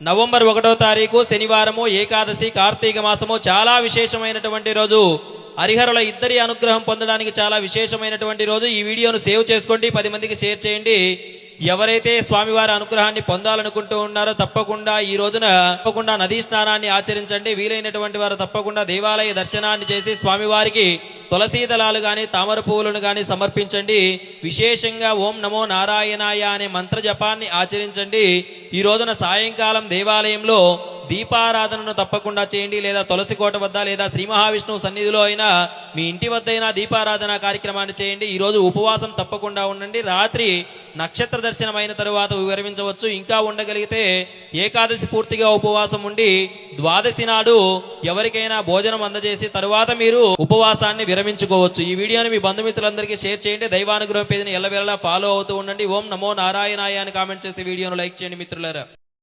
November ఒకటో తారీఖు శనివారము ఏకాదశి కార్తీక మాసము చాలా విశేషమైనటువంటి రోజు. హరిహరుల ఇద్దరి అనుగ్రహం పొందడానికి చాలా విశేషమైనటువంటి రోజు. ఈ వీడియోను సేవ్ చేసుకోండి పది మందికి షేర్ చేయండి. ఎవరైతే స్వామివారి అనుగ్రహాన్ని పొందాలనుకుంటూ ఉన్నారో తప్పకుండా ఈ రోజున తప్పకుండా నదీ స్నానాన్ని ఆచరించండి. వీలైనటువంటి వారు తప్పకుండా దేవాలయ దర్శనాన్ని చేసి స్వామివారికి తులసీ దళాలు కానీ తామర పువ్వులను కానీ సమర్పించండి. విశేషంగా ఓం నమో నారాయణాయ అనే మంత్ర జపాన్ని ఆచరించండి. ఈ రోజున సాయంకాలం దేవాలయంలో దీపారాధనను తప్పకుండా చేయండి. లేదా తులసి కోట వద్ద లేదా శ్రీ మహావిష్ణువు సన్నిధిలో అయినా మీ ఇంటి వద్ద అయినా దీపారాధన కార్యక్రమాన్ని చేయండి. ఈ రోజు ఉపవాసం తప్పకుండా ఉండండి. రాత్రి నక్షత్ర దర్శనం అయిన తరువాత విరమించవచ్చు ఇంకా ఉండగలిగితే ఏకాదశి పూర్తిగా ఉపవాసం ఉండి ద్వాదశి నాడు ఎవరికైనా భోజనం అందజేసి తరువాత మీరు ఉపవాసాన్ని విరమించుకోవచ్చు. ఈ వీడియోని మీ బంధుమిత్రులందరికీ షేర్ చేయండి. దైవానుగ్రహం పేజీని ఎల్లవేళలా ఫాలో అవుతూ ఉండండి. ఓం నమో నారాయణాయ అని కామెంట్ చేసి వీడియోను లైక్ చేయండి మిత్రులారా.